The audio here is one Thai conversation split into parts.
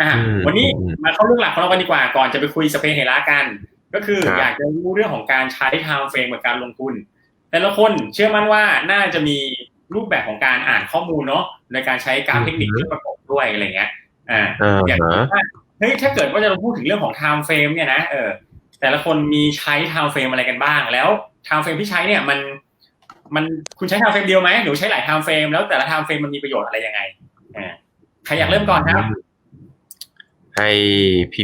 อ่าอืมวันนี้อืมมาเข้าเรื่องหลักของเรากันดีกว่าก่อนจะไปคุยสเปนเฮระกัน ก็คือครับอยากจะรู้เรื่องของการใช้ time frame กับการลงทุน แต่ละคนเชื่อมั่นว่าน่าจะมีรูปแบบของการอ่านข้อมูลเนาะในการใช้กราฟเทคนิคที่ประกอบด้วยอะไรเงี้ยอ่าอ่าอยากฮะรู้ว่าเฮ้ยถ้าเกิดว่าจะพูดถึงเรื่องของ time frame เนี่ยนะเออแต่ละคนมีใช้ time frame อะไรกันบ้าง แล้ว time frame ที่ใช้เนี่ยมัน มันคุณใช้ time frame เดียวไหมหรือใช้หลาย time frame แล้วแต่ละ time frame มันมีประโยชน์อะไรยังไงอ่าใครอยากเริ่มก่อนครับ ให้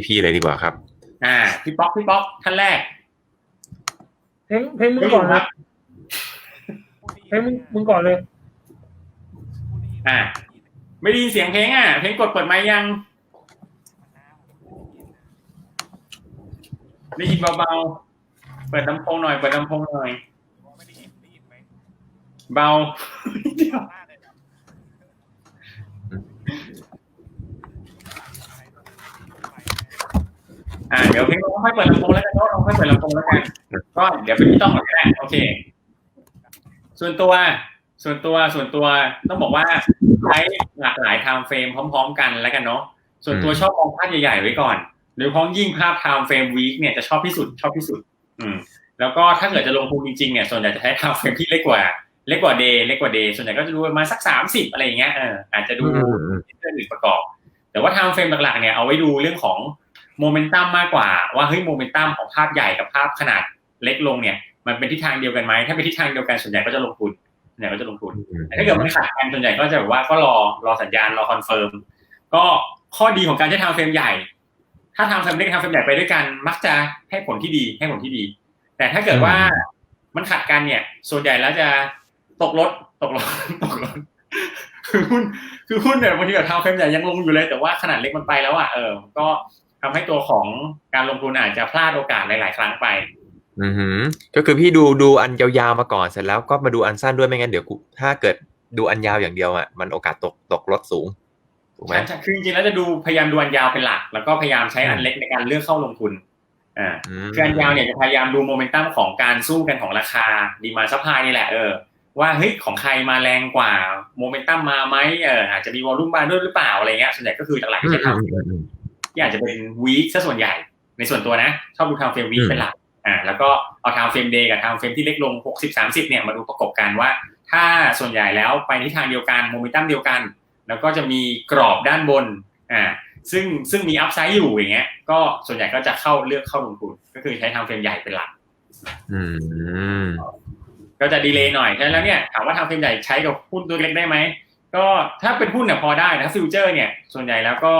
พี่ๆเลยดีกว่าครับ อ่า พี่ป๊อกพี่ป๊อกท่านแรก เพลงเพลงมึงก่อนนะเพลงมึงมึงก่อนเลย อ่า ไม่ได้ยินเสียงเพลงอะ เพลงกดเปิดไมค์ยัง ได้ยินเบาๆ เปิดลำโพงหน่อย เปิดลำโพงหน่อย เบาเดี๋ยว อ่าเดี๋ยวเพลงเราค่อยเปิดลำโพงแล้วกันเนาะเราค่อยเปิดลำโพงแล้วกันก็เดี๋ยวเป็นพี่ต้องก่อนก็ได้โอเค ส่วนตัวส่วนตัวส่วนตัวต้องบอกว่าใช้หลากหลายไทม์เฟรมพร้อม ๆ กันแล้วกันเนาะส่วนตัวอืมชอบมองภาพใหญ่ๆไว้ก่อนโดยเฉพาะยิ่งภาพไทม์เฟรมวีคเนี่ยจะชอบที่สุดชอบที่สุด อืม แล้วก็ถ้าเกิดจะลงทุนจริงๆเนี่ยส่วนใหญ่จะใช้ไทม์เฟรมที่เล็กกว่าเล็กกว่าเดย์เล็กกว่าเดย์ส่วนใหญ่ก็จะดูประมาณสักสามสิบอะไรอย่างเงี้ยเอออาจจะดูอืมอืมเรื่องอื่นประกอบ แต่ว่าไทม์เฟรมหลักๆเนี่ยเอาไว้ดูเรื่องของ โมเมนตัมมากกว่าว่าเฮ้ยโมเมนตัมของภาพใหญ่กับภาพขนาดเล็กลงเนี่ย มันเป็นทิศทางเดียวกันไหมถ้าเป็นทิศทางเดียวกันส่วนใหญ่ก็จะลงทุนส่วนใหญ่ก็จะลงทุนแต่ถ้าเกิดมันขาดกันส่วนใหญ่ก็จะแบบว่าก็รอรอสัญญาณรอคอนเฟิร์มก็ข้อดีของการใช้ไทม์เฟรมใหญ่ ถ้าไทม์เฟรมเล็กกับไทม์เฟรมใหญ่ไปด้วยกัน มักจะให้ผลที่ดีให้ผลที่ดี แต่ถ้าเกิดว่ามันขัดกันเนี่ย ส่วนใหญ่แล้วจะตกรถตกรถตกรถคือหุ้นคือหุ้นเนี่ยบางทีแบบไทม์เฟรมใหญ่ยังลงอยู่เลยแต่ว่าขนาดเล็กมันไปแล้วอะเออก็ ทำให้ตัวของการลงทุนอาจจะพลาดโอกาสหลาย ๆ ครั้งไป อือหือ ก็คือพี่ดูดูอันยาวๆมาก่อนเสร็จแล้วก็มาดูอันสั้นด้วยไม่งั้นเดี๋ยวกูถ้าเกิดดูอันยาวอย่างเดียวอะมันโอกาสตกตกรถสูงถูกไหมใช่ใช่คือจริงๆแล้วจะดูพยายามดูอันยาวเป็นหลัก แล้วก็พยายามใช้อันเล็กในการเลือกเข้าลงทุนอ่ามคืออันยาวเนี่ยจะพยายามดูโมเมนตัมของการสู้กันของราคาดีมาซัพพลายนี่แหละเออว่าเฮ้ยของใครมาแรงกว่าโมเมนตัมมาไหมเอออาจจะมีวอลลุ่มมาด้วยหรือเปล่าอะไรเงี้ยส่วนใหญ่ก็คือหลักๆอืก็มจะทอืมอืมอืมำ ที่อาจจะเป็นวีคซะส่วนใหญ่ ในส่วนตัวนะ ชอบดูทางเฟรมวีคอืมเป็นหลักอ่าแล้วก็เอาทางเฟรมเดย์กับทางเฟรมที่เล็กลง 60 30เนี่ยมาดูประกบกันว่า ถ้าส่วนใหญ่แล้วไปทิศทางเดียวกันโมเมนตัมเดียวกัน แล้วก็จะมีกรอบด้านบนอ่าซึ่งซึ่งมีอัพไซด์อยู่อย่างเงี้ย ก็ส่วนใหญ่ก็จะเข้าเลือกเข้าลงทุนก็คือใช้ทางเฟรมใหญ่เป็นหลักอืมก็จะดีเลย์หน่อยฉะนั้นแล้วเนี่ยถามว่าทางเฟรมใหญ่ใช้กับหุ้นตัวเล็กได้ไหมก็ถ้าเป็นหุ้นเนี่ยพอได้นะฟิวเจอร์เนี่ย ส่วนใหญ่แล้วก็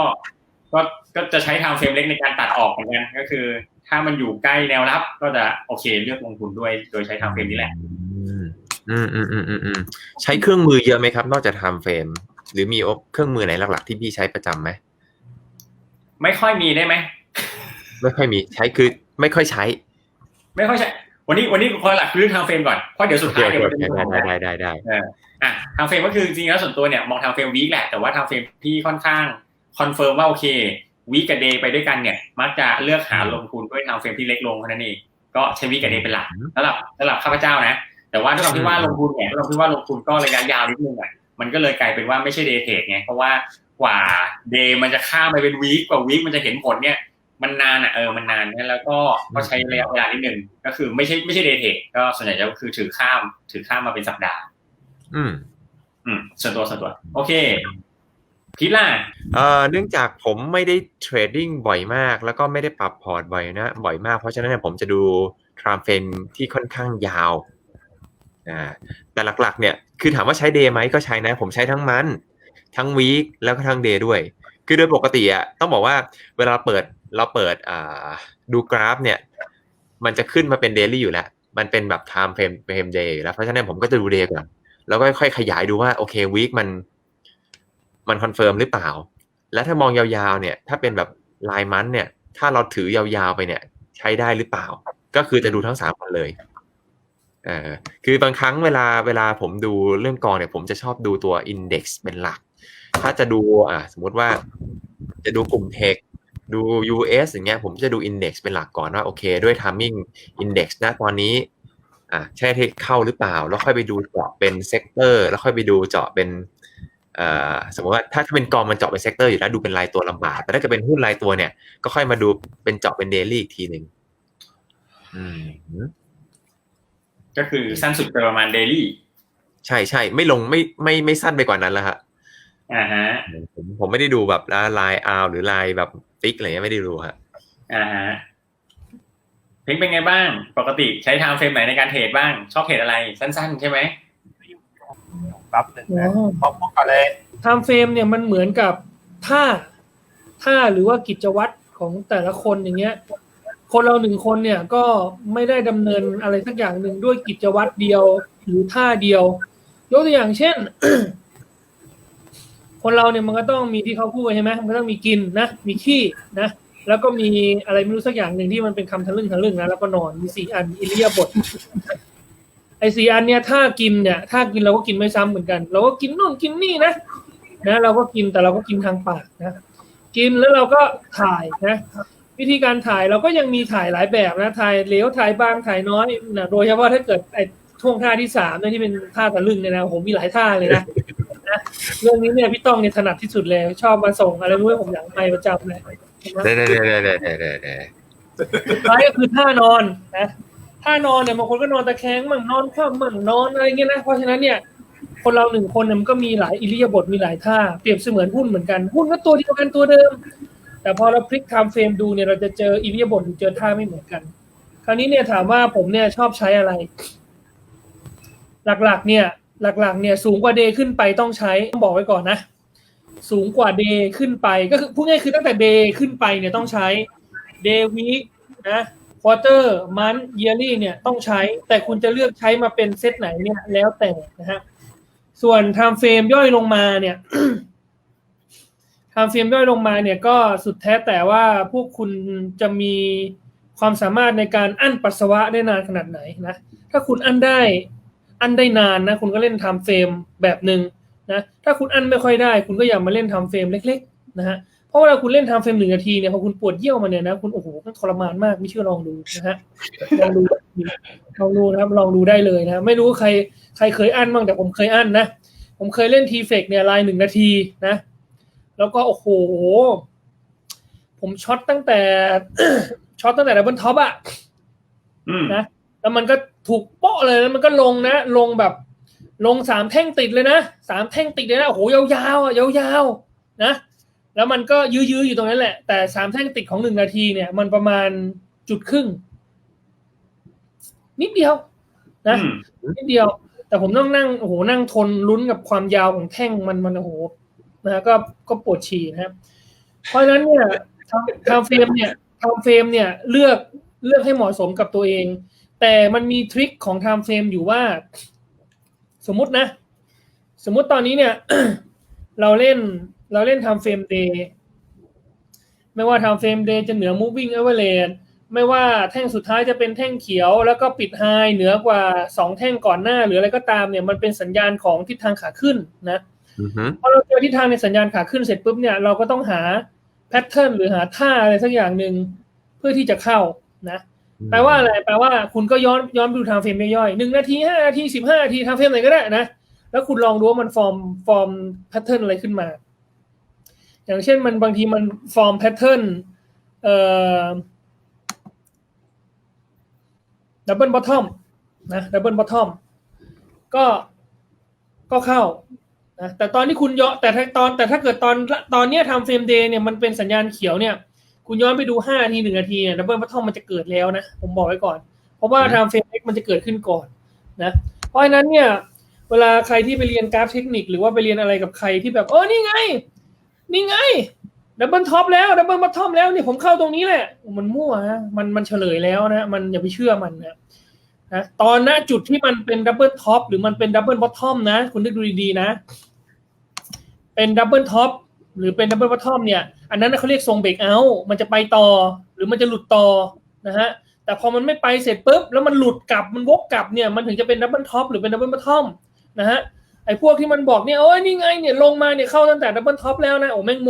ก็ก็จะใช้ทางเฟรมเล็กในการตัดออกเหมือนกันก็คือ ถ้ามันอยู่ใกล้แนวรับ ก็จะโอเคเลือกลงทุนด้วยโดยใช้ทางเฟรมนี้แหละอืมอืมอืมอืมอืมใช้เครื่องมือเยอะไหมครับ นอกจากไทม์เฟรมหรือมีเครื่องมือไหนหลัก ๆ ที่พี่ใช้ประจำไหมไม่ค่อยมีได้ไหมไม่ค่อยมีใช้คือไม่ค่อยใช้ ไม่ค่อยใช่วันนี้วันนี้คนหลักคือเรื่องทางเฟรมก่อนเพราะเดี๋ยวสุดท้ายเดี๋ยวมันจะมีได้ได้ได้ได้เอออะทางเฟรมก็คือจริงๆแล้วส่วนตัวเนี่ยมองทางเฟรมวีคแหละแต่ว่าทางเฟรมที่ค่อนข้าง คอนเฟิร์มว่าโอเควีคกับเดย์ไปด้วยกันเนี่ย มักจะเลือกหาลงทุนด้วยทางเฟรมที่เล็กลงเท่านั้นเองก็ใช้วีคกับเดย์เป็นหลักสำหรับสำหรับข้าพเจ้านะแต่ว่าด้วยความที่ว่าลงทุนเนี่ยด้วยความที่ว่าลงทุนก็ระยะยาวนิดนึงอะมันก็เลยกลายเป็นว่าไม่ใช่เดย์เทรดไงเพราะว่ากว่าเดย์มันจะข้ามไปเป็นวีคกว่าวีคมันจะเห็นผลเนี่ยมันนานอะเออมันนานนะแล้วก็ก็ใช้ระยะเวลานิดนึงก็คือไม่ใช่ไม่ใช่เดย์เทรดก็ส่วนใหญ่จะคือถือข้ามถือข้ามมาเป็นสัปดาห์ อืม อืมส่วนตัวส่วนตัว โอเค พีทล่ะเอ่อเนื่องจากผมไม่ได้เทรดดิ้งบ่อยมาก แล้วก็ไม่ได้ปรับพอร์ตบ่อยนะบ่อยมาก เพราะฉะนั้นเนี่ยผมจะดูทรามเฟนที่ค่อนข้างยาวอ่าแต่หลักๆ เนี่ยคือถามว่าใช้เดย์ไหมก็ใช้นะ ผมใช้ทั้งมัน ทั้งวีคแล้วก็ทั้งเดย์ด้วย คือโดยปกติอะต้องบอกว่าเวลาเปิดเราเปิดอ่าดูกราฟเนี่ย มันจะขึ้นมาเป็นเดลี่อยู่แล้ว มันเป็นแบบ time frame frame day อยู่แล้วเพราะฉะนั้นผมก็จะดูเดย์ก่อนแล้วก็ค่อยขยายดูว่าโอเควีคมัน มันคอนเฟิร์มหรือเปล่า แล้วถ้ามองยาวๆเนี่ย ถ้าเป็นแบบลายมันเนี่ย ถ้าเราถือยาวๆไปเนี่ย ใช้ได้หรือเปล่า ก็คือจะดูทั้งสามวันเลยเออคือบางครั้งเวลาเวลาผมดูเรื่องกองเนี่ย ผมจะชอบดูตัวอินเด็กซ์เป็นหลัก ถ้าจะดูอ่าสมมติว่าจะดูกลุ่มเทคดู US อย่างเงี้ยผมจะดูอินเด็กซ์เป็นหลักก่อนว่าโอเค ด้วย timing index นะตอนนี้อะใช่ที่เข้าหรือเปล่า แล้วค่อยไปดูเจาะเป็นเซกเตอร์ แล้วค่อยไปดูเจาะเป็น สมมติว่าถ้าถ้าเป็นกองมันเจาะเป็นเซกเตอร์อยู่แล้วดูเป็นรายตัวลำบากแต่ถ้าเกิดเป็นหุ้นรายตัวเนี่ยก็ค่อยมาดูเป็นเจาะเป็นเดลี่อีกทีหนึ่งอืมก็คือสั้นสุดเป็นประมาณเดลี่ใช่ใช่ไม่ลงไม่ไม่ไม่สั้นไปกว่านั้นแล้วฮะอ่าฮะผมผมไม่ได้ดูแบบลายอาหรือลายแบบติ๊กอะไรเงี้ยไม่ได้ดูฮะอ่าฮะเพิงเป็นไงบ้าง ปกติใช้ไทม์เฟรมไหนในการเทรดบ้าง ชอบเทรดอะไรสั้น ๆ ใช่ไหมแป๊บหนึ่งนะอ๋อบอกพูดก่อนเลยไทม์เฟรมเนี่ยมันเหมือนกับท่าท่าหรือว่ากิจวัตรของแต่ละคนอย่างเงี้ย คนเราหนึ่งคนเนี่ยก็ไม่ได้ดำเนินอะไรสักอย่างหนึ่งด้วยกิจวัตรเดียวหรือท่าเดียวยกตัวอย่างเช่น คนเราเนี่ยมันก็ต้องมีที่เขาพูดใช่ไหมมันก็ต้องมีกินนะมีขี้นะแล้วก็มีอะไรไม่รู้สักอย่างหนึ่งที่มันเป็นคำทะลึ่งทะลึ่งนะแล้วก็นอนมีสี่อันอิริยาบถ ไอ้สี่อันเนี่ยถ้ากินเนี่ยถ้ากินเราก็กินไม่ซ้ำเหมือนกัน เราก็กินนู่นกินนี่นะนะเราก็กินแต่เราก็กินทางปากนะกินแล้วเราก็ถ่ายนะวิธีการถ่ายเราก็ยังมีถ่ายหลายแบบนะถ่ายเหลวถ่ายบางถ่ายน้อยนะโดยเฉพาะถ้าเกิดไอ้ท่วงท่าที่สามเนี่ยที่เป็นท่าตะลึงเนี่ยนะผมมีหลายท่าเลยนะนะเรื่องนี้เนี่ยพี่ต้องเนี่ยถนัดที่สุดเลยชอบมาส่งอะไรรู้ไหมผมอยากไปประจำเลยเด้เด้เด้เด้เด้เด้เด้ท้ายก็คือท่านอนนะ ท่านอนเนี่ยบางคนก็นอนตะแคงมั่งนอนคว่ำมั่งนอนอะไรเงี้ยนะเพราะฉะนั้นเนี่ยคนเราหนึ่งคนเนี่ยมันก็มีหลายอิริยาบถมีหลายท่าเปรียบเสมือนหุ้นเหมือนกันหุ้นก็ตัวเดียวกันตัวเดิม แต่พอเราพลิกไทม์เฟรมดูเนี่ยเราจะเจออิริยาบถเจอท่าไม่เหมือนกัน คราวนี้เนี่ยถามว่าผมเนี่ยชอบใช้อะไร หลักๆ เนี่ยหลักๆ เนี่ยสูงกว่าเดย์ขึ้นไปต้องใช้ต้องบอกไว้ก่อนนะ สูงกว่าเดย์ขึ้นไปก็คือพูดง่ายคือตั้งแต่เดย์ขึ้นไปเนี่ยต้องใช้เดย์วีนะ ควอเตอร์มันเยลี่เนี่ยต้องใช้ แต่คุณจะเลือกใช้มาเป็นเซตไหนเนี่ยแล้วแต่นะฮะส่วนไทม์เฟรมย่อยลงมาเนี่ยไทม์เฟรมย่อยลงมาเนี่ยก็สุดแท้แต่ว่าพวกคุณจะมีความสามารถในการอั้นปัสสาวะได้นานขนาดไหนนะถ้าคุณอั้นได้อั้นได้นานนะคุณก็เล่นไทม์เฟรมแบบหนึ่งนะถ้าคุณอั้นไม่ค่อยได้ คุณก็อย่ามาเล่นไทม์เฟรมเล็ก ๆ นะฮะ เพราะเวลาคุณเล่นไทม์เฟรมหนึ่งนาทีเนี่ยพอคุณปวดเยี่ยวมาเนี่ยนะคุณโอ้โหมันทรมานมากไม่เชื่อลองดูนะฮะลองดูลองดูนะครับลองดูได้เลยนะไม่รู้ใครใครเคยอั้นบ้างแต่ผมเคยอั้นนะผมเคยเล่นทีเฟกเนี่ยลายหนึ่งนาทีนะ แล้วก็โอ้โห ผมช็อตตั้งแต่ช็อตตั้งแต่ดับเบิลท็อปอะอืมนะแล้วมันก็ถูกโป๊ะเลยแล้วมันก็ลงนะ ลงแบบ ลงสามแท่งติดเลยนะสามแท่งติดเลยนะโอ้โหยาวๆอะยาวๆนะ แล้วมันก็ยื้อๆอยู่ตรงนั้นแหละ แต่สามแท่งติดของหนึ่งนาทีเนี่ย มันประมาณจุดครึ่ง นิดเดียว นะอืมนิดเดียว แต่ผมต้องนั่งโอ้โหนั่งทนลุ้นกับความยาวของแท่งมันมันโอ้โหนะฮะก็ก็ปวดฉี่นะครับ เพราะฉะนั้นเนี่ยทำทำเฟรมเนี่ยทำเฟรมเนี่ยเลือกเลือกให้เหมาะสมกับตัวเอง แต่มันมีทริคของไทม์เฟรมอยู่ว่า สมมุตินะ สมมุติตอนนี้เนี่ย เราเล่น เราเล่นไทม์เฟรมเดย์ไม่ว่าไทม์เฟรมเดย์จะเหนือ moving average ไม่ว่าแท่งสุดท้ายจะเป็นแท่งเขียว แล้วก็ปิดไฮเหนือกว่าสองแท่งก่อนหน้า หรืออะไรก็ตามเนี่ยมันเป็นสัญญาณของทิศทางขาขึ้นนะอือฮึพอเราเจอทิศทางในสัญญาณขาขึ้นเสร็จปุ๊บเนี่ยเราก็ต้องหาแพทเทิร์นหรือหาท่าอะไรสักอย่างหนึ่งเพื่อที่จะเข้านะแปลว่าอะไรแปลว่าคุณก็ย้อนย้อนไปดูไทม์เฟรมย่อยๆหนึ่งนาทีห้านาทีสิบห้านาทีไทม์เฟรมไหนก็ได้นะแล้วคุณลองดูว่ามันฟอร์มฟอร์มแพทเทิร์นอะไรขึ้นมา อย่างเช่นมันบางทีมันฟอร์มแพทเทิร์นเอ่อดับเบิลบอททอมนะดับเบิลบอททอมก็ก็เข้านะแต่ตอนที่คุณย้อนแต่ถ้าตอนแต่ถ้าเกิดตอนตอนเนี้ยทำเฟรมเดย์เนี่ยมันเป็นสัญญาณเขียวเนี่ย คุณย้อนไปดูห้านาทีหนึ่งนาทีเนี่ยดับเบิลบอททอมมันจะเกิดแล้วนะผมบอกไว้ก่อน เพราะว่าไทม์เฟรมเล็กมันจะเกิดขึ้นก่อนนะเพราะฉะนั้นเนี่ย เวลาใครที่ไปเรียนกราฟเทคนิค หรือว่าไปเรียนอะไรกับใครที่แบบเออนี่ไง นี่ไงดับเบิลท็อปแล้วดับเบิลบอททอมแล้วนี่ผมเข้าตรงนี้แหละ มันมั่วนะมันมันเฉลยแล้วนะ มันอย่าไปเชื่อมันนะนะตอนณจุดที่มันเป็นดับเบิลท็อปหรือมันเป็นดับเบิลบอททอมนะ คุณนึกดูดีๆนะ เป็นดับเบิลท็อปหรือเป็นดับเบิลบอททอมเนี่ย อันนั้นเขาเรียกทรงเบรกเอาท์มันจะไปต่อ หรือมันจะหลุดต่อนะฮะแต่พอมันไม่ไปเสร็จปุ๊บแล้วมันหลุดกลับมันวกกลับเนี่ยมันถึงจะเป็นดับเบิลท็อปหรือเป็นดับเบิลบอททอมนะฮะ ไอ้พวกที่มันบอกเนี่ยโอ้ยนี่ไงเนี่ยลงมาเนี่ยเข้าตั้งแต่ดับเบิลท็อปแล้วนะโอ้แม่งโม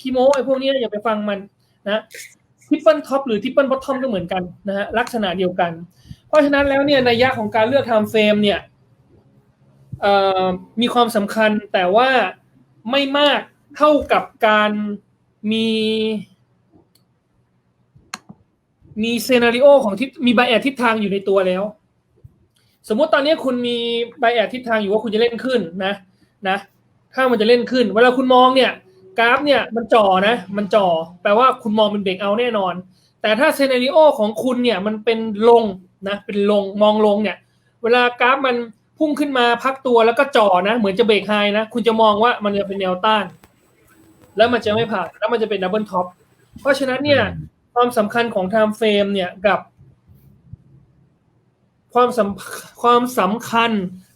คีโมไอ้พวกนี้อย่าไปฟังมันนะทิปเปิลท็อปหรือทิปเปิลบอททอมก็เหมือนกันนะฮะลักษณะเดียวกัน เพราะฉะนั้นแล้วเนี่ยในยะของการเลือกไทม์เฟรมเนี่ยมีความสำคัญแต่ว่าไม่มากเท่ากับการมีมีเซนาริโอของทิศมีไบแอดทิศทางอยู่ในตัวแล้ว สมมติตอนนี้คุณมีไบแอดทิศทางอยู่ว่าคุณจะเล่นขึ้นนะนะถ้ามันจะเล่นขึ้น เวลาคุณมองเนี่ยกราฟเนี่ยมันจ่อนะมันจ่อแปลว่าคุณมองเป็นเบรกเอาแน่นอน แต่ถ้าเซนาริโอของคุณเนี่ยมันเป็นลงนะเป็นลงมองลงเนี่ยเวลากราฟมันพุ่งขึ้นมาพักตัวแล้วก็จ่อนะเหมือนจะเบรกไฮนะคุณจะมองว่ามันจะเป็นแนวต้าน แล้วมันจะไม่ผ่านแล้วมันจะเป็นดับเบิลท็อปเพราะฉะนั้นเนี่ยความสำคัญของ time frame เนี่ยกับ ความสำความสำคัญ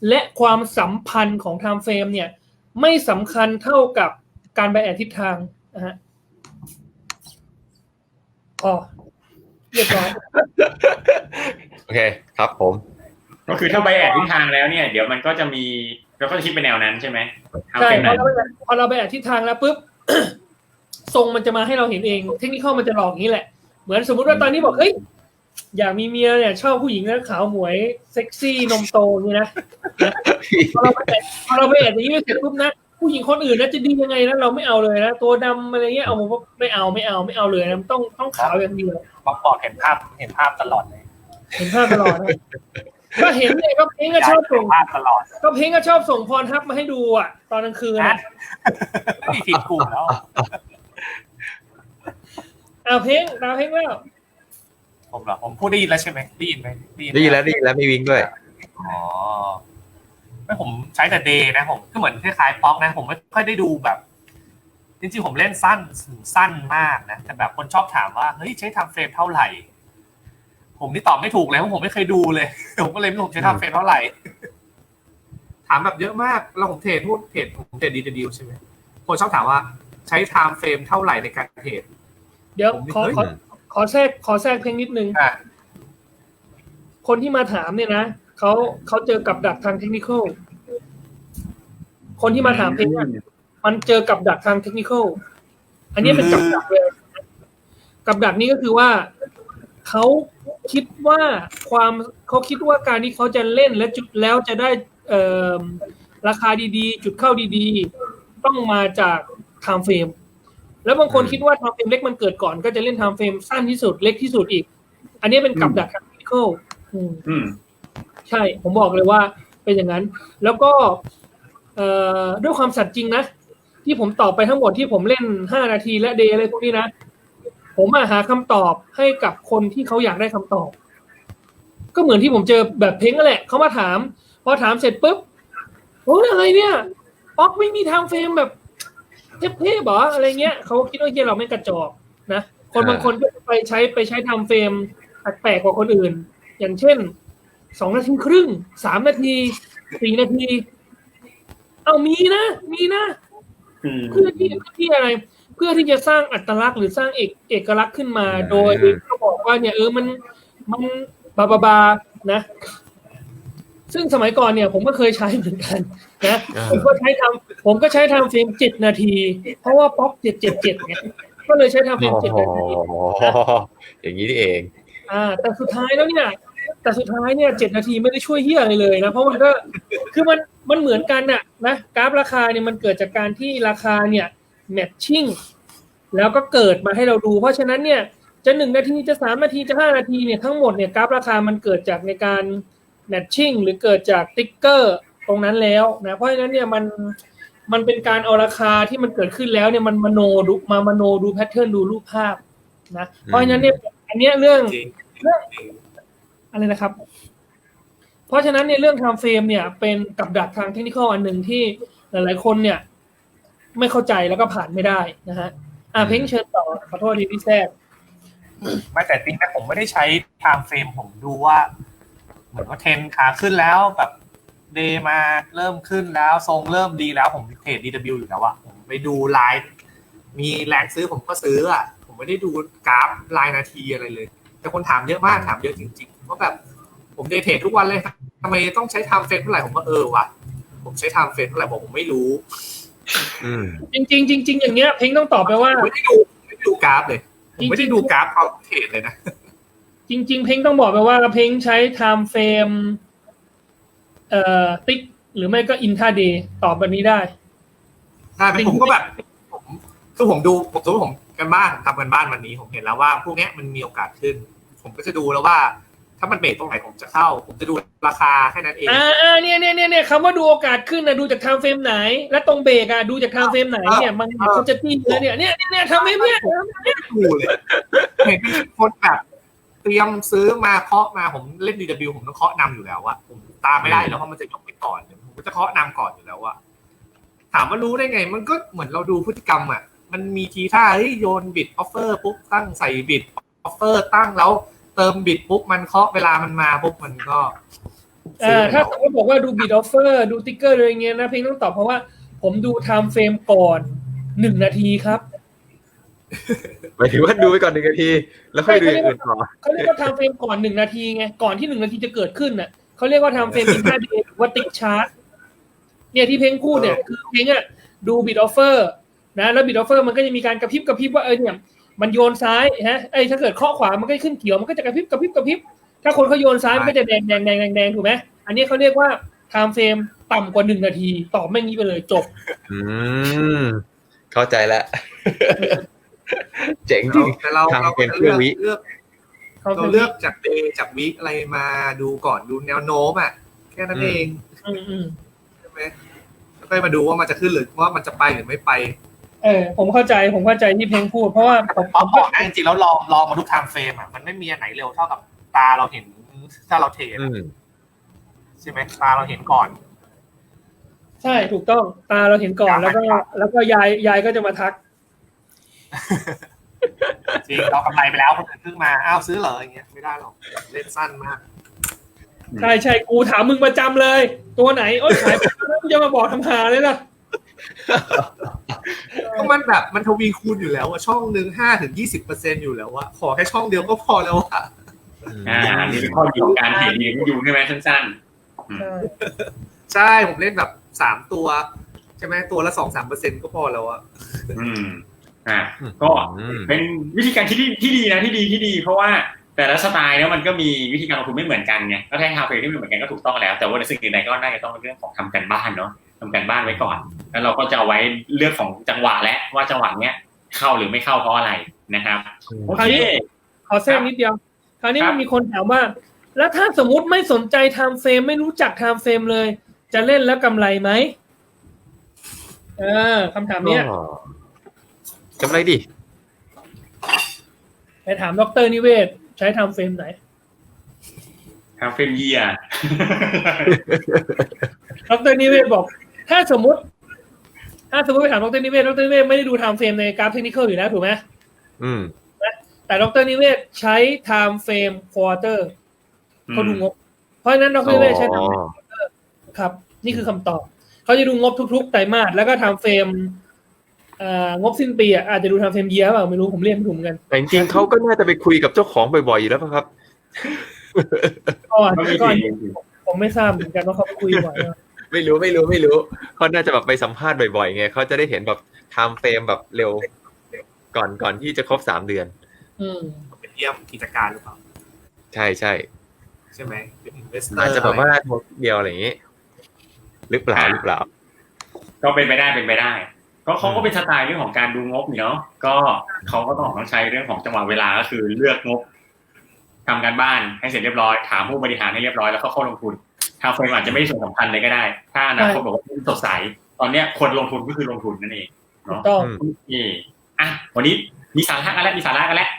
และความสัมพันธ์ของ time frame เนี่ยไม่สำคัญเท่ากับการไปแอดทิศทางนะฮะอ๋อเรียบร้อยโอเคครับผม ก็คือถ้าใบแอดทิศทางแล้วเนี่ย เดี๋ยวมันก็จะมีเราก็จะคิดไปแนวนั้นใช่ไหมทำใช่เป็นพอนั้นเราไปพอเราไปแอดทิศทางแล้วปุ๊บทรงมันจะมาให้เราเห็นเอง เทคนิคมันจะหลอกอย่างนี้แหละ เหมือนสมมุติว่าตอนนี้บอกเฮ้ย อยากมีเมียเนี่ย ชอบผู้หญิงนะขาวหมวยเซ็กซี่นมโตอย่างนี้นะนะพอเราไปแอดพอเราไปแอดอย่างนี้ไปเสร็จปุ๊บนะผู้หญิงคนอื่นนะจะดียังไงนะเราไม่เอาเลยนะตัวดำอะไรเงี้ยเอาไม่เอาไม่เอาไม่เอาเลยนะมันต้องต้องขาวอย่างเดียวบอกบอกเห็นภาพเห็นภาพตลอดเลย เห็นภาพตลอดนะก็เห็นเลยก็เพ้งก็ชอบส่งเห็นภาพตลอดก็เพ้งก็ชอบส่งพรทับมาให้ดูอะ ตอนกลางคืนนะอะไม่มีผิดกลุ่มแล้วอ้าวเพ้งดาวเพ้งแล้ว ผมเหรอผมพูดได้ยินแล้วใช่ไหมได้ยินไหมได้ยินแล้วได้ยินแล้วมีวิงด้วยอ๋อไม่ผมใช้แต่เดย์นะผมก็เหมือนคล้ายๆป๊อกนะผมไม่ค่อยได้ดูแบบ จริงๆผมเล่นสั้นสั้นมากนะแต่แบบคนชอบถามว่าเฮ้ยใช้ทำเฟรมเท่าไหร่ ผมนี่ตอบไม่ถูกเลยเพราะผมไม่เคยดูเลยผมก็เลยไม่รู้ผมใช้ทำเฟรมเท่าไหร่ ถามแบบเยอะมากแล้วผมเทรดหุ้นเทรดผมเทรดดีดีใช่ไหมคนชอบถามว่า ใช้ไทม์เฟรมเท่าไหร่ในการเทรดเดี๋ยวผมไม่ขอเคย ขอขอแทรกขอแทรกเพ้งนิดนึงอะคนที่มาถามเนี่ยนะเขาเขาเจอกับดักทางเทคนิคอลคนที่มาถามเพ้งอะมันเจอกับดักทางเทคนิคอลอันนี้เป็นกับดักเลยกับดักนี้ก็คือว่าเขาคิดว่าความเขาคิดว่าการที่เขาจะเล่นและจุดแล้วจะได้เอ่อราคาดีๆ จุดเข้าดีๆ ต้องมาจากไทม์เฟรม แล้วบางคนอืมคิดว่าไทม์เฟรมเล็กมันเกิดก่อน ก็จะเล่นไทม์เฟรมสั้นที่สุดเล็กที่สุดอีก อันนี้เป็นกับดักทางเทคนิคอลอืมอืมใช่ ผมบอกเลยว่าเป็นอย่างนั้น แล้วก็เอ่อด้วยความสัตย์จริงนะ ที่ผมตอบไปทั้งหมดที่ผมเล่นห้านาทีและเดย์อะไรพวกนี้นะ ผมมาหาคำตอบให้กับคนที่เขาอยากได้คำตอบ ก็เหมือนที่ผมเจอแบบเพ้งนั่นแหละเขามาถาม พอถามเสร็จปุ๊บโอ้ยอะไรเนี่ยป๊อกไม่มีทางเฟรมแบบ เทพๆเหรออะไรเงี้ยเขาก็คิดว่าเฮียเราไม่กระจอกนะคนบางคนก็ไปใช้ไปใช้ทำเฟรมแปลกๆกว่าคนอื่น อย่างเช่นสองนาทีครึ่งสามนาทีสี่นาที เอามีนะมีนะเพื่อที่เพื่อที่อะไร เพื่อที่จะสร้างอัตลักษณ์หรือสร้างเอกเอกลักษณ์ขึ้นมา โดยเขาบอกว่าเนี่ยเออมันมันบาบาบานะ ซึ่งสมัยก่อนเนี่ยผมก็เคยใช้เหมือนกันนะอ่าผมก็ใช้ทำผมก็ใช้ทำเฟรมเจ็ดนาที เพราะว่าป๊อกเจ็ดเจ็ดเจ็ดเนี่ยก็เลยใช้ทำเฟรมเจ็ดนาทีอย่างนี้นี่เอง อ่า แต่สุดท้ายแล้วเนี่ย แต่สุดท้ายเนี่ยเจ็ดนาทีไม่ได้ช่วยเฮียอะไรเลยนะ เพราะมันก็คือมันมันเหมือนกันน่ะนะกราฟราคาเนี่ยมันเกิดจากการที่ราคาเนี่ยแมทชิ่งแล้วก็เกิดมาให้เราดู เพราะฉะนั้นเนี่ยจะหนึ่งนาทีจะสามนาทีจะห้านาทีเนี่ยทั้งหมดเนี่ยกราฟราคามันเกิดจากในการ แมทชิ่งหรือเกิดจากติ๊กเกอร์ตรงนั้นแล้วนะเพราะฉะนั้นเนี่ยมันมันเป็นการเอาราคาที่มันเกิดขึ้นแล้วเนี่ยมันมโนดูมามโนดูแพทเทิร์นดูรูปภาพนะเพราะฉะนั้นเนี่ยอันเนี้ยเรื่องจริงอะไรนะครับ เพราะฉะนั้นในเรื่อง time frame เนี่ยเป็นกับดักทางเทคนิคอลอันหนึ่งที่หลาย ๆ คนเนี่ย ไม่เข้าใจแล้วก็ผ่านไม่ได้นะฮะอ่าเพ้งเชิญต่อขอโทษทีพี่แทรกไม่แต่จริงนะผมไม่ได้ใช้ไทม์เฟรมผมดูว่า เหมือนว่าเทรนขาขึ้นแล้วแบบเดย์มาเริ่มขึ้นแล้วทรงเริ่มดีแล้วผมเทรด DW อยู่แล้วอะผมไปดูไลน์มีแรงซื้อผมก็ซื้ออะผมไม่ได้ดูกราฟรายนาทีอะไรเลย แต่คนถามเยอะมากถามเยอะจริงๆว่าแบบผมเดย์เทรดทุกวันเลยทำไมต้องใช้ไทม์เฟรมเท่าไหร่ผมก็เออว่ะผมใช้ไทม์เฟรมเท่าไหร่บอกผมไม่รู้อืมจริงๆจริงๆอย่างเงี้ย เพ้งต้องตอบไปว่าผมไม่ได้ดูไม่ได้ดูกราฟเลยผมไม่ได้ดูกราฟเขาเทรดเลยนะ จริง ๆ เพ้งต้องบอกไปว่าเพ้งใช้ time frame เอ่อติ๊กหรือไม่ก็อินทาเดย์ตอบแบบนี้ได้ใช่ไหมผมก็แบบผมคือผมดูผมสมมติผมกันบ้านผมทำกันบ้านวันนี้ผมเห็นแล้วว่า พวกเนี้ยมันมีโอกาสขึ้น ผมก็จะดูแล้วว่า ถ้ามันเบรกตรงไหนผมจะเข้า ผมจะดูราคาแค่นั้นเองอ่าอ่าเนี่ยเนี่ยเนี่ยเนี่ยคำว่าดูโอกาสขึ้นนะดูจากไทม์เฟรมไหน และตรงเบรกอะดูจากไทม์เฟรมไหนเนี่ยมันเขาจะตีเลยเนี่ยเนี่ยเนี่ยเนี่ยทำให้เนี่ยดูเลยเห็นเป็นคนแบบเตรียมซื้อมาเคาะมาผมเล่น DW ผมต้องเคาะนำอยู่แล้วอะผมตามไม่ได้แล้วเพราะมันจะยกไปก่อนผมก็จะเคาะนำก่อนอยู่แล้วอะถามว่ารู้ได้ไง มันก็เหมือนเราดูพฤติกรรมอะมันมีทีท่าเฮ้ยโยนบิดออฟเฟอร์ปุ๊บตั้งใส่บิดออฟเฟอร์ตั้งแล้วเติมบิดปุ๊บมันเคาะเวลามันมาปุ๊บมันก็อ่าถ้าสมมติบอกว่าดูบิดออฟเฟอร์ดูติ๊กเกอร์อะไรเงี้ยนะเพียงต้องตอบเพราะว่า ผมดูไทม์เฟรมก่อนหนึ่งนาทีครับ หมายถึงว่าดูไปก่อนหนึ่งนาที แล้วค่อยดูอย่างอื่นต่อเขาเรียกว่าไทม์เฟรมก่อนหนึ่งนาทีไงก่อนที่หนึ่งนาทีจะเกิดขึ้นน่ะเขาเรียกว่าไทม์เฟรมอินทาเดย์หรือว่าติ๊กชาร์ตเนี่ยที่เพ้งพูดเนี่ยคือเพ้งอะดูบิดออฟเฟอร์นะแล้วบิดออฟเฟอร์มันก็จะมีการกระพริบกระพริบว่าเออเนี่ยมันโยนซ้ายฮะไอ้ยถ้าเกิดเคาะขวามันก็ขึ้นเขียวมันก็จะกระพริบกระพริบกระพริบ ถ้าคนเขาโยนซ้ายมันก็จะแดงแดงแดงแดงแดงถูกไหมอันนี้เขาเรียกว่าไทม์เฟรมต่ำกว่าหนึ่งนาทีตอบไม่งี้ไปเลยจบ อืมเข้าใจแล้ว เจ๋งจริงแต่เราทำเราเป็ก็นจะเครื่เลือองกวิเลือกเขาเราเลือกจากเดย์จากวีคอะไรมาดูก่อนดูแนวโน้มอะแค่นั้นเองอืมอืมใช่ไหมแล้วก็มาดูว่ามันจะขึ้นหรือว่ามันจะไปหรือไม่ไป เออ ผมเข้าใจผมเข้าใจที่เพ้งพูด เพราะว่าผมป๊อปผมบอกนะจริงๆแล้วลองลองมาทุกไทม์เฟรมอะมันไม่มีอันไหนเร็วเท่ากับตาเราเห็นถ้าเราเทรดอืมใช่ไหมตาเราเห็นก่อนใช่ถูกต้องตาเราเห็นก่อนแล้วก็ แล้วก็ยายยายก็จะมาทัก จริงเรากำไรไปแล้วคนอื่นเพิ่งมา อ้าวซื้อเหรออย่างเงี้ยไม่ได้หรอกเล่นสั้นมาก ใช่ใช่กูถามมึงประจำเลย ตัวไหนโอ้ยขายไปแล้วมึงจะมาบอกทำหาเลยนะก็มันแบบมันทวีคูณอยู่แล้วอะช่องหนึ่งห้าถึงยี่สิบเปอร์เซ็นอยู่แล้วอะขอแค่ช่องเดียวก็พอแล้วอะอ่าอันนี่เป็นข้อดีของการเทรดดีของยูใช่ไหมสั้นใช่ใช่ผมเล่นแบบสามตัว ใช่ไหมตัวละสองสามเปอร์เซ็นก็พอแล้วอะๆอืม อ่าก็อืมเป็นวิธีการที่ดีที่ดีนะที่ดีที่ดี เพราะว่าแต่ละสไตล์เนี่ยมันก็มีวิธีการลงทุนไม่เหมือนกันไงก็แท่งฮาเฟ่ที่ไม่เหมือนกันก็ถูกต้องแล้ว แต่ว่าในสิ่งอื่นใดก็น่าจะต้องเป็นเรื่องของทำกันบ้านเนาะทำกันบ้านไว้ก่อน แล้วเราก็จะเอาไว้เรื่องของจังหวะและว่าจังหวะเนี้ยเข้าหรือไม่เข้าเพราะอะไรนะครับโอเคขอแทรกนิดเดียว คราวนี้ครับมันมีคนถามว่า แล้วถ้าสมมติไม่สนใจไทม์เฟรมไม่รู้จักไทม์เฟรมเลย จะเล่นแล้วกำไรไหมเออคำถามเนี้ย ก็กำไรดิ ไปถามดรนิเวศ ใช้ไทม์เฟรมไหนทำเฟรมเยียดรนิเวศบอก ถ้าสมมติ ถ้าสมมติไปถามดรนิเวศดรนิเวศไม่ได้ดูไทม์เฟรมในกราฟเทคนิคอลอยู่แล้วถูกไหมอืมแต่ดรนิเวศใช้ไทม์เฟรมควอเตอร์เขาดูงบ เพราะฉะนั้นดรนิเวศใช้ time frame ครับ นี่คือคำตอบ เขาจะดูงบทุกๆไตรมาสแล้วก็ไทม์เฟรมเอ่อ งบสิ้นปีอะอาจจะดูไทม์เฟรมเยียร์เปล่าไม่รู้ผมเรียกไม่ถูกเหมือนกัน แต่จริงๆเขาก็น่าจะไปคุยกับเจ้าของบ่อยๆอยู่แล้วป่ะครับก็อาจก็มีก็อาจทีผมไม่ทราบเหมือนกันว่าเขาไปคุยบ่อยไหมไม่รู้ไม่รู้ไม่รู้เขาน่าจะแบบไปสัมภาษณ์บ่อยๆไงเขาจะได้เห็นแบบไทม์เฟรมแบบเร็ว ก่อนก่อนที่จะครบสามเดือน อืมเป็นเยี่ยมกิจการหรือเปล่าใช่ใช่ใช่ไหมเป็นอินเวสเตอร์อาจจะแบบว่าโทรเดียวอะไรอย่างงี้หรือเปล่าหรือเปล่า ก็เป็นไปได้เป็นไปได้ ก็เขาก็เป็นสไตล์เรื่องของการดูงบเนาะก็เขาก็ต้องต้องใช้เรื่องของจังหวะเวลาก็คือเลือกงบทำการบ้านให้เสร็จเรียบร้อย ถามผู้บริหารให้เรียบร้อยแล้วก็เข้าลงทุนทางเฟรมอาจจะไม่ได้ส่วนสำคัญเลยก็ได้ ถ้าอนาคตบอกว่าสดใสตอนเนี้ยคนลงทุนก็คือลงทุนนั่นเองถูกต้องอืมโอเคอะวันนี้มีสาระกันแล้วมีสาระกันแล้ว